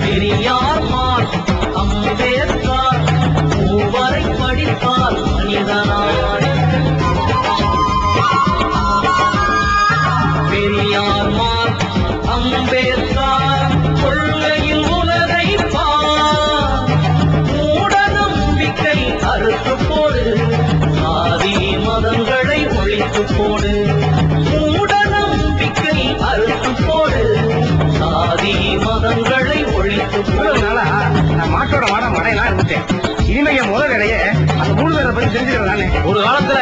பெரியார் மடையெல்லாம் இனிமே என் முதல் வேலையே அந்த மூணு பேரை பத்தி தெரிஞ்சுக்கிறது ஒரு காலத்துல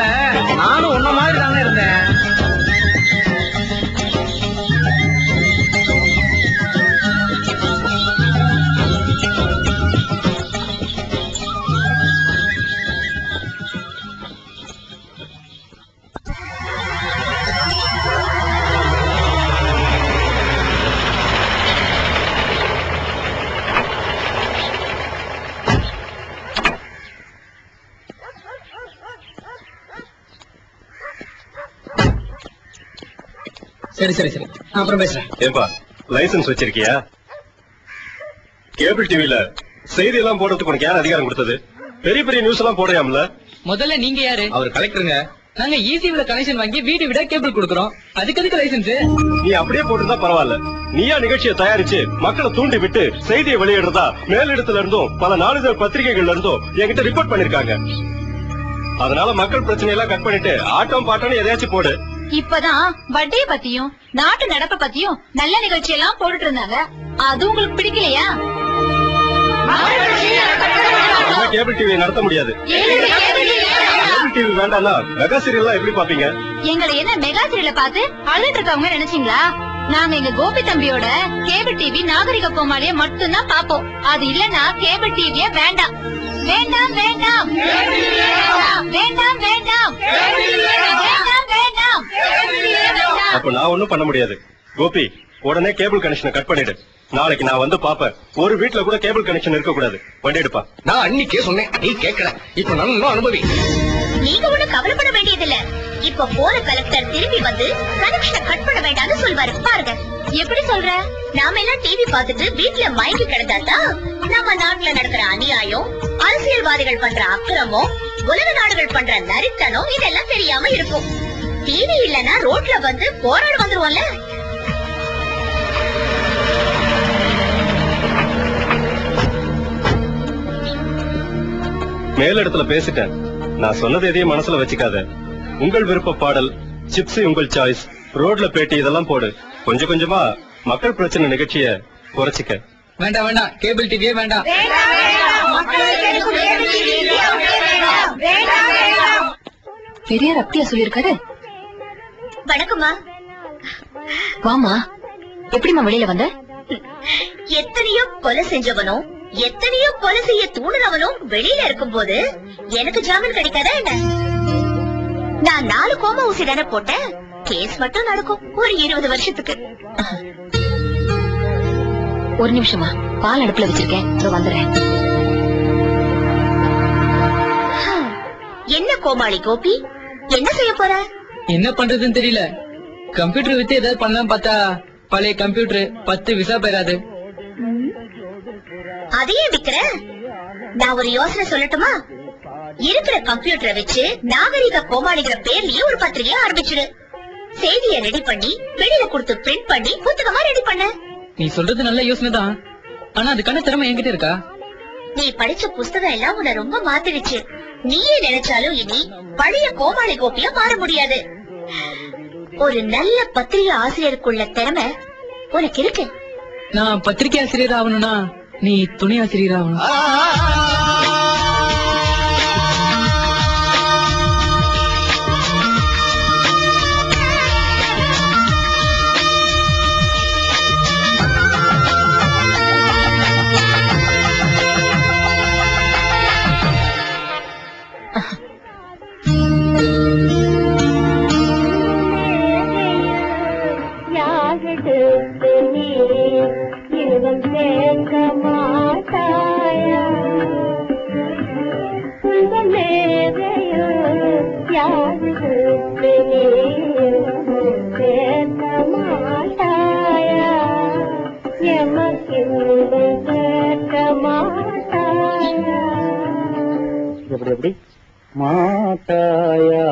நானும் உன்ன மாதிரி தானே இருந்தேன். சரி சரி சரி. அப்புறம் பேசுறேன். ஏப்பா லைசென்ஸ் வச்சிருக்கியா? கேபிள் டிவில செய்தி எல்லாம் போடுறதுக்கு உனக்கு யார் அதிகாரம் கொடுத்தது? பெரிய பெரிய நியூஸ் எல்லாம் போடையாம்ல முதல்ல நீங்க யாரு? அவர் கலெக்டருங்க. நாங்க ஈசிவில கனெக்ஷன் வாங்கி வீடு விட கேபிள் கொடுக்கறோம். அதுக்கு எதுக்கு லைசென்ஸ் நீ அப்படியே போட்டிருந்தா பரவாயில்ல. நீயா நிகழ்ச்சியை தயாரிச்சு மக்களை தூண்டி விட்டு செய்தியை வெளியிடுறதா மேலிடத்துல இருந்தும் பல நாளிதழ் பத்திரிகைகள்ல இருந்தும் என்கிட்ட ரிப்போர்ட் பண்ணிருக்காங்க. அதனால மக்கள் பிரச்சனை எல்லாம் கட் பண்ணிட்டு ஆட்டம் பாட்டம்னு எதையாச்சும் போடு. இப்பதான் வட்டிய பத்தியும் நாட்டு நடப்ப பத்தியும் நல்ல நிகழ்ச்சி எல்லாம் போட்டுட்டு இருந்தாங்க. அது உங்களுக்கு பிடிக்கலையா? கேபிள் டிவி நடத்த முடியாது. டிவி வேண்டாம்னா மெகா சீரியல் எப்படி பாப்பீங்க எங்களை என்ன மெகா சீரியல பார்த்து அழுது இருக்கவங்க நினைச்சீங்களா? நாங்க எங்க கோபி தம்பியோட கேபிள் டிவி நாகரிக கோமாளிய மட்டும்தான் பாப்போம். அது இல்லனா கேபிள் டிவிய வேண்டாம். வேண்டாம் வேண்டாம். வேண்டாம் வேண்டாம். வேண்டாம் வேண்டாம். அப்ப நான் ஒண்ணும் பண்ண முடியாது. கோபி உடனே கேபிள் கனெக்ஷன் கட் பண்ணிடு. நாளைக்கு நான் வந்து பாப்பேன். ஒரு வீட்டுல கூட கேபிள் கனெக்ஷன் இருக்க கூடாது வண்டி நான் அன்னைக்கே சொன்னேன் நீ கேட்கல இப்ப நான் இன்னும் அனுபவி. நீங்க ஒண்ணு கவலைப்பட வேண்டியதில்லை. இப்ப போற கலெக்டர் திரும்பி வந்து கனெக்ஷனை கட் பண்ண வேண்டாம்னு சொல்வாரு. பாருங்க. எப்படி சொல்ற? நாம எல்லாம் டிவி பார்த்துட்டு வீட்டுல மயங்கி கிடந்தாதான் நம்ம நாட்டுல நடக்கிற அநியாயம் அரசியல்வாதிகள் பண்ற அக்கிரமம் உலக நாடுகள் பண்ற நரித்தனம் இதெல்லாம் தெரியாம இருக்கும். டிவி இல்லனா ரோட்ல வந்து போராட வந்துருவோம்ல. மேலிடத்துல பேசிட்டேன். நான் சொன்னது எதையும் மனசுல வச்சுக்காத. உங்கள் விருப்ப பாடல் சிப்ஸ் உங்கள் சாய்ஸ் ரோட்ல பேட்டி இதெல்லாம் போடு. கொஞ்சம் கொஞ்சமா மக்கள் பிரச்சனை நிகழ்ச்சிய குறைச்சிக்க. வேண்டாம் வேண்டாம். கேபிள் டிவியே வேண்டாம். பெரியார் அப்படியா சொல்லிருக்காரு வணக்கம்மா. வாமா எப்படிமா வெளியில வந்த? எத்தனையோ கொலை செஞ்சவனும் எத்தனையோ கொலை செய்ய தூண்டுறவனும் வெளியில இருக்கும்போது எனக்கு ஜாமீன் கிடைக்காதா என்ன? நான் நாலு கோம ஊசி தானே போட்டேன். கேஸ் மட்டும் நடக்கும். ஒரு இருபது வருஷத்துக்கு. ஒரு நிமிஷமா. பால் அடுப்புல வச்சிருக்கேன். வந்துடுறேன். என்ன கோமாளி கோபி? என்ன செய்ய போற? என்ன பண்றதுன்னு தெரியல. கம்ப்யூட்டர் வித்து ஏதாவது பண்ணலாம் பார்த்தா பழைய கம்ப்யூட்டர் பத்து விசா பெறாது அதையே விக்கிற? நான் ஒரு யோசனை சொல்லட்டுமா? இருக்கிற கம்ப்யூட்டரை வச்சு நாகரிக கோமாளிங்கிற பேர்லயே ஒரு பத்திரிகையை ஆரம்பிச்சிடு செய்தியை ரெடி பண்ணி வெளியில கொடுத்து பிரிண்ட் பண்ணி புத்தகமா ரெடி பண்ண. நீ சொல்றது நல்ல யோசனை தான். ஆனா அதுக்கான திறமை என்கிட்ட இருக்கா? நீ படிச்ச புஸ்தகம் எல்லாம் உன்னை ரொம்ப மாத்திடுச்சு நீயே நினைச்சாலும் இனி பழைய கோமாளி கோப்பியா மாற முடியாது. ஒரு நல்ல பத்திரிகை ஆசிரியருக்குள்ள திறமை உனக்கு இருக்கு. நான் பத்திரிகை ஆசிரியர் ஆகணும்னா நீ துணை ஆசிரியர் ஆகணும். எப்படி எப்படி? மாட்டாயா?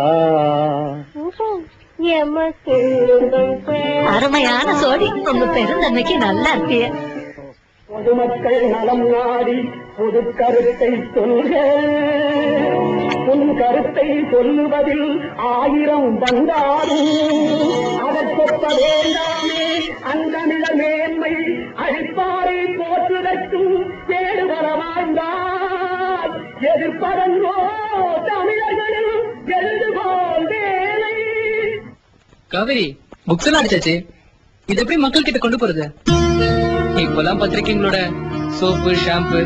அருமையான சோடி உங்க பெருந்தன்மைக்கு நல்லா இருப்பிய பொதுமக்கள் நலம் நாடி பொது கருத்தை சொல்க. உன் கருத்தை சொல்லுவதில் ஆயிரம் வந்தாலும் அதற்கொப்ப வேண்டாமே. அந்த மேன்மை அழிப்பாரை. வாழ்ந்தால் எதிர்ப்பதன்றோ தமிழர்களில் எழுதுகோல் வேலை. காவேரி புக்ஸ் எல்லாம் அடிச்சாச்சு. இது எப்படி மக்கள் கிட்ட கொண்டு போறது? இப்பெல்லாம் பத்திரிக்கைங்களோட சோப்பு ஷாம்பு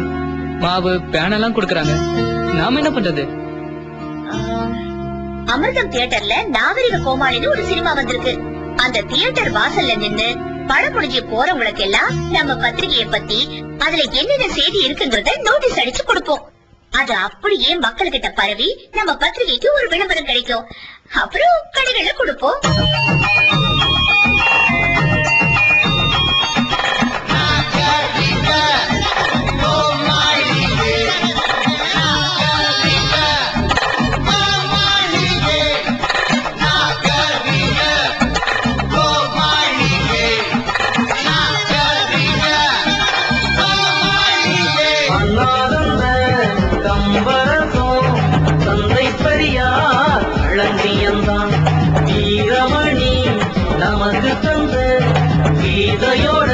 மாவு பேனெல்லாம் கொடுக்கறாங்க. நாம என்ன பண்றது? அமிர்தம் தியேட்டர்ல நாகரிக கோமாளின்னு ஒரு சினிமா வந்திருக்கு. அந்த தியேட்டர் வாசல்ல நின்னு படம் முடிஞ்சு போறவங்களுக்கு எல்லாம் நம்ம பத்திரிகைய பத்தி அதுல என்னென்ன செய்தி இருக்குங்கறத நோட்டீஸ் அடிச்சு கொடுப்போம். அது அப்படியே மக்கள் கிட்ட பரவி நம்ம பத்திரிகைக்கு ஒரு விளம்பரம் கிடைக்கும். அப்புறம் கடைகள்ல கொடுப்போம். Señor.